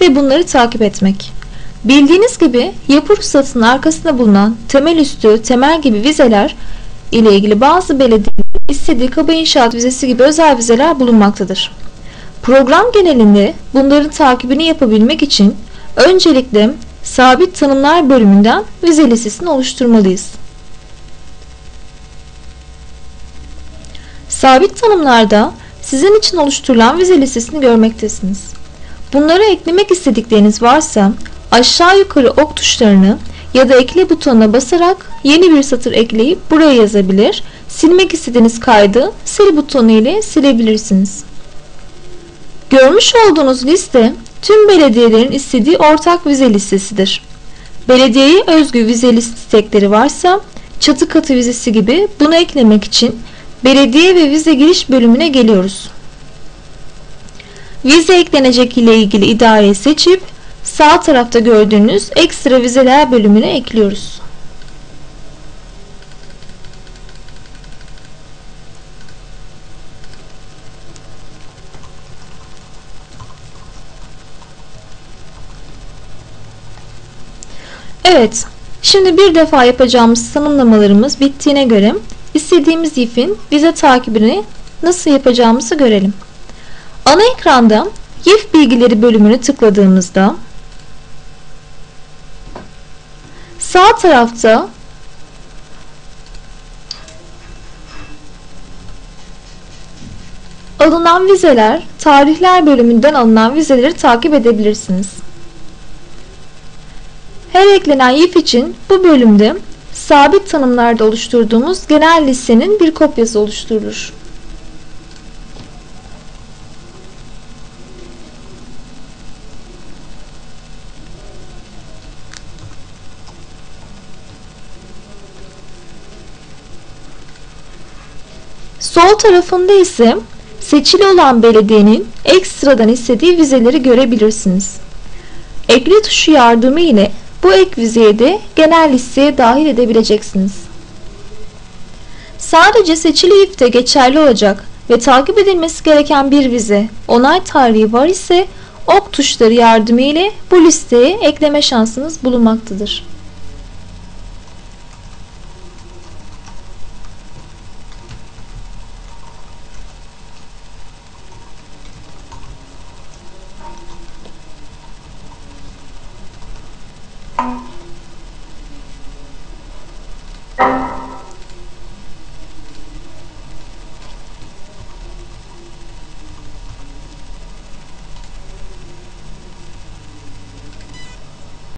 ve bunları takip etmek. Bildiğiniz gibi yapı ruhsatının arkasında bulunan temel üstü, temel gibi vizeler ile ilgili bazı belediyelerin istediği kaba inşaat vizesi gibi özel vizeler bulunmaktadır. Program genelinde bunların takibini yapabilmek için öncelikle sabit tanımlar bölümünden vize listesini oluşturmalıyız. Sabit tanımlarda sizin için oluşturulan vize listesini görmektesiniz. Bunları eklemek istedikleriniz varsa aşağı yukarı ok tuşlarını ya da ekle butonuna basarak yeni bir satır ekleyip buraya yazabilir, silmek istediğiniz kaydı sil butonu ile silebilirsiniz. Görmüş olduğunuz liste tüm belediyelerin istediği ortak vize listesidir. Belediyeye özgü vize istekleri varsa çatı katı vizesi gibi bunu eklemek için belediye ve vize giriş bölümüne geliyoruz. Vize eklenecek ile ilgili idareyi seçip sağ tarafta gördüğünüz ekstra vizeler bölümüne ekliyoruz. Evet, şimdi bir defa yapacağımız tanımlamalarımız bittiğine göre istediğimiz if'in vize takibini nasıl yapacağımızı görelim. Ana ekranda if bilgileri bölümünü tıkladığımızda sağ tarafta alınan vizeler, tarihler bölümünden alınan vizeleri takip edebilirsiniz. Her eklenen if için bu bölümde sabit tanımlarda oluşturduğumuz genel listenin bir kopyası oluşturulur. Sol tarafında ise seçili olan belediyenin ekstradan istediği vizeleri görebilirsiniz. Ekle tuşu yardımı ile bu ek vizeyi de genel listeye dahil edebileceksiniz. Sadece seçili ifte geçerli olacak ve takip edilmesi gereken bir vize onay tarihi var ise ok tuşları yardımı ile bu listeye ekleme şansınız bulunmaktadır.